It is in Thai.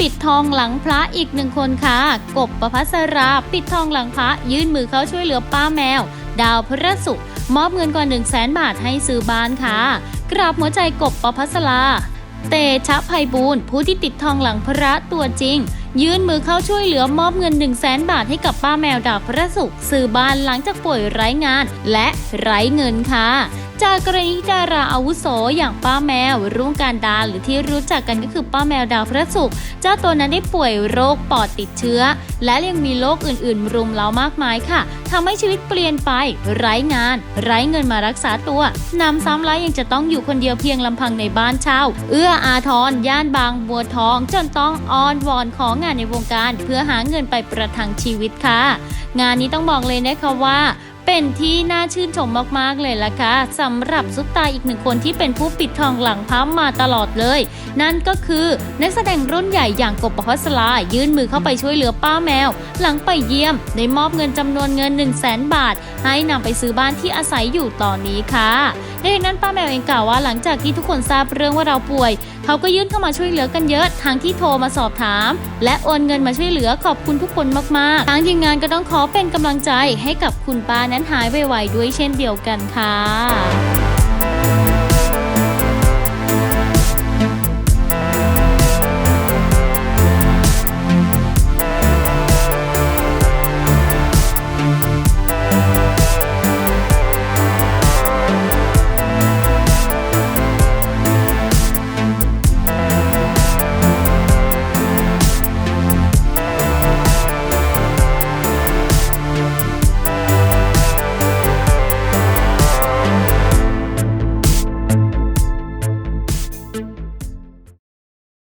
ปิดทองหลังพระอีกหนึ่งคนค่ะ กบประพัสรา ปิดทองหลังพระยื่นมือเข้าช่วยเหลือป้าแมว ดาวพระศุกร์มอบเงินกว่า 1 0 0 0 0แสนบาทให้ซื้อบ้านค่ะ กราบหัวใจกบประพัสราเตชะภัยบูลย์ผู้ที่ติดทองหลังพระตัวจริง ยื่นมือเข้าช่วยเหลือมอบเงิน 1 0 0 0 0แสนบาทให้กับป้าแมวดาวพระศุกร์ซื้อบ้านหลังจากป่วยไร้งาน และไร้เงินค่ะ จากกรณีที่ดาราอาวุโสอย่างป้าแมว รุ่งการดาหรือที่รู้จักกันก็คือป้าแมวดาวพระศุกร์เจ้าตัวนั้นได้ป่วยโรคปอดติดเชื้อ และยังมีโรคอื่นๆ รุมเร้ามากมายค่ะทำให้ชีวิตเปลี่ยนไป ไร้งาน ไร้เงินมารักษาตัวนำซ้ำแล้วยังจะต้องอยู่คนเดียวเพียงลำพังในบ้านเช่า เอื้ออาทรย่านบางบัวทอง จนต้องอ้อนวอนของงานในวงการ เพื่อหาเงินไปประทังชีวิตค่ะ งานนี้ต้องบอกเลยนะคะว่า เป็นที่น่าชื่นชมมากๆเลยล่ะค่ะสำหรับซุปตาอีกหนึ่งคนที่เป็นผู้ปิดทองหลังพัมมาตลอดเลย นั่นก็คือนักแสดงรุ่นใหญ่อย่างกบประพัสลายื่นมือเข้าไปช่วยเหลือป้าแมว หลังไปเยี่ยมได้มอบเงินจำนวนเงิน 1 0 0 0 0แสนบาท ให้นำไปซื้อบ้านที่อาศัยอยู่ตอนนี้ค่ะดังนั้นป้าแมวเองกล่าวว่าหลังจากที่ทุกคนทราบเรื่องว่าเราป่วย เขาก็ยื่นเข้ามาช่วยเหลือกันเยอะทางที่โทรมาสอบถาม และโอนเงินมาช่วยเหลือขอบคุณทุกคนมากๆทางทีมงานก็ต้องขอเป็นกำลังใจให้กับคุณป้านั้นหายไวๆด้วยเช่นเดียวกันค่ะ